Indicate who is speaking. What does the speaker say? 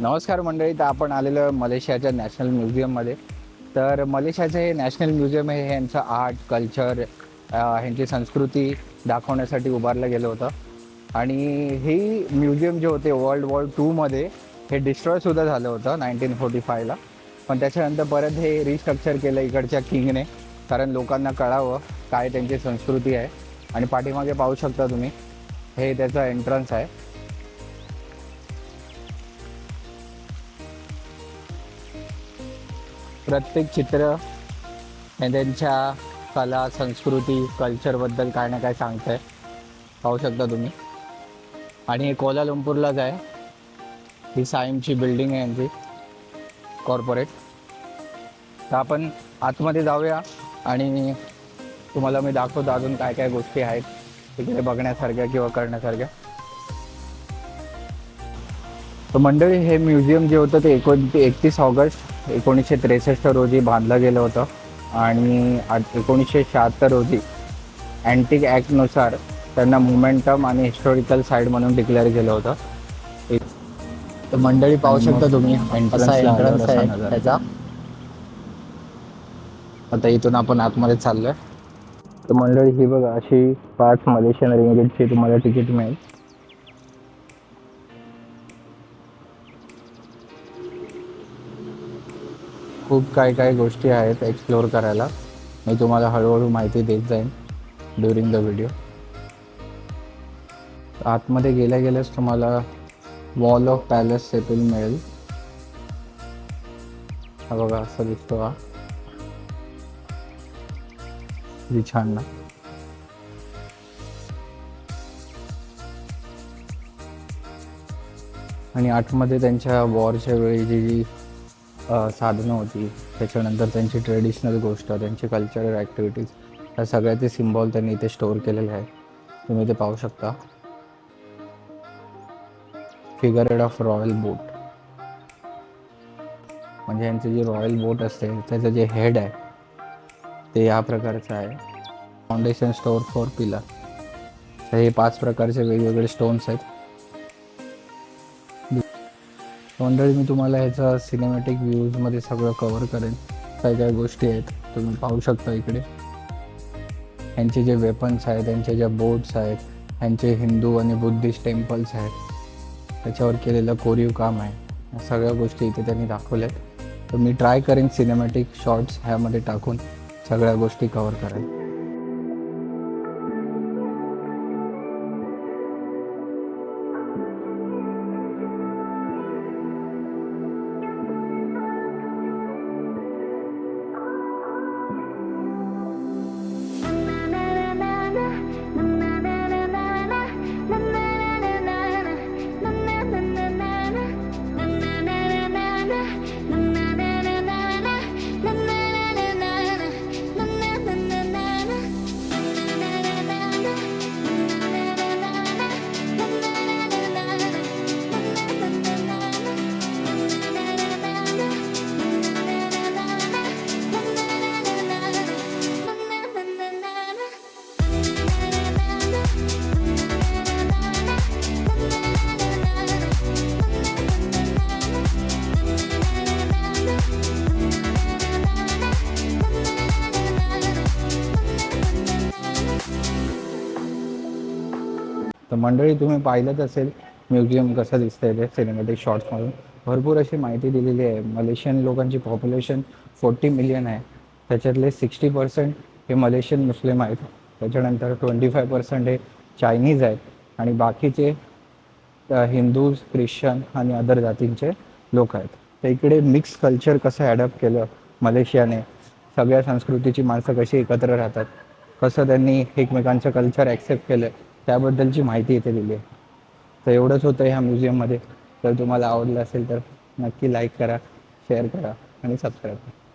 Speaker 1: नमस्कार मंडळी तर आपण आलेलो मलेशियाच्या नॅशनल म्युझियममध्ये. तर मलेशियाचं हे नॅशनल म्युझियम हे यांचं आर्ट कल्चर ह्यांची संस्कृती दाखवण्यासाठी उभारलं गेलं होतं. आणि हे म्युझियम जे होते वर्ल्ड वॉर टूमध्ये हे डिस्ट्रॉयसुद्धा झालं होतं नाईन्टीन फोर्टी फायला. पण त्याच्यानंतर परत हे रिस्ट्रक्चर केलं इकडच्या किंगने कारण लोकांना कळावं काय त्यांची संस्कृती आहे. आणि पाठीमागे पाहू शकता तुम्ही हे त्याचं एंट्रन्स आहे. प्रत्येक चित्र हे त्यांच्या कला संस्कृती कल्चरबद्दल काय ना काय सांगतंय. पाहू शकता तुम्ही. आणि हे कोलालंपूरलाच आहे. ही सायमची बिल्डिंग आहे यांची. कॉर्पोरेट तर आपण आतमध्ये जाऊया आणि तुम्हाला मी दाखवतो अजून काय काय गोष्टी आहेत. तिकडे बघण्यासारख्या किंवा करण्यासारख्या. तर मंडळी हे म्युझियम जे होतं ते एकोण एकतीस ऑगस्ट एकोणीसशे त्रेसष्ट रोजी बांधलं गेलं होतं आणि एकोणीसशे शहात्तर रोजी अँटिक ॲक्टनुसार त्यांना मोमेंटम आणि हिस्टॉरिकल साईड म्हणून डिक्लेअर केलं होतं. तर मंडळी पाहू शकता तुम्ही.
Speaker 2: त्याचा.
Speaker 1: आता इथून आपण आतमध्ये चाललोय. तर मंडळी ही बघा अशी पाच मलेशियन रिंगेटची तुम्हाला तिकीट मिळेल. खूप काय काय गोष्टी आहेत एक्सप्लोअर करायला. मी तुम्हाला हळूहळू माहिती देत जाईन ड्युरिंग द व्हिडिओ आतमध्ये गेल्या गेल्याच तुम्हाला वॉल ऑफ पॅलेस येथून मिळेल. हा बघा असं दिसतो हा. छान ना. आणि आतमध्ये त्यांच्या वॉरच्या वेळी जी जी साधनं होती. त्याच्यानंतर त्यांची ट्रेडिशनल गोष्ट त्यांची कल्चरल ॲक्टिव्हिटीज ह्या सगळ्याचे सिम्बॉल त्यांनी इथे स्टोअर केलेले आहे तुम्ही ते पाहू शकता. फिगरेड ऑफ रॉयल बोट म्हणजे यांचे जे रॉयल बोट असते त्याचं जे हेड आहे ते या प्रकारचं आहे. फाउंडेशन स्टोअर फॉर पिलर तर हे पाच प्रकारचे वेगवेगळे स्टोन्स आहेत. मंडळी मी तुम्हाला ह्याचा सिनेमॅटिक व्ह्यूजमध्ये सगळं कवर करेन. काय काय गोष्टी आहेत तुम्ही पाहू शकता इकडे. ह्यांचे जे वेपन्स आहेत त्यांचे ज्या बोट्स आहेत ह्यांचे हिंदू आणि बुद्धिस्ट टेम्पल्स आहेत. त्याच्यावर केलेलं कोरीव काम आहे. या सगळ्या गोष्टी इथे त्यांनी दाखवल्या आहेत तर मी ट्राय करेन सिनेमॅटिक शॉर्ट्स ह्यामध्ये टाकून. सगळ्या गोष्टी कवर करायला. तर मंडळी तुम्ही पाहिलंच असेल म्युझियम कसं दिसतंय ते सिनेमॅटिक शॉर्ट्समधून भरपूर अशी माहिती दिलेली आहे. मलेशियन लोकांची पॉप्युलेशन फोर्टी मिलियन आहे. त्याच्यातले सिक्स्टी पर्सेंट हे मलेशियन मुस्लिम आहेत. त्याच्यानंतर ट्वेंटी फाय पर्सेंट हे चायनीज आहेत. आणि बाकीचे हिंदूज ख्रिश्चन आणि अदर जातींचे लोक आहेत. तर इकडे मिक्स कल्चर कसं ॲडॉप्ट केलं मलेशियाने? सगळ्या संस्कृतीची माणसं कशी एकत्र राहतात? कसं त्यांनी एकमेकांचं कल्चर ॲक्सेप्ट केलं? त्याबद्दलची माहिती इथे दिली आहे. तर एवढंच होतं ह्या म्युझियममध्ये. जर तुम्हाला आवडलं असेल तर नक्की लाईक करा शेअर करा आणि सबस्क्राईब करा.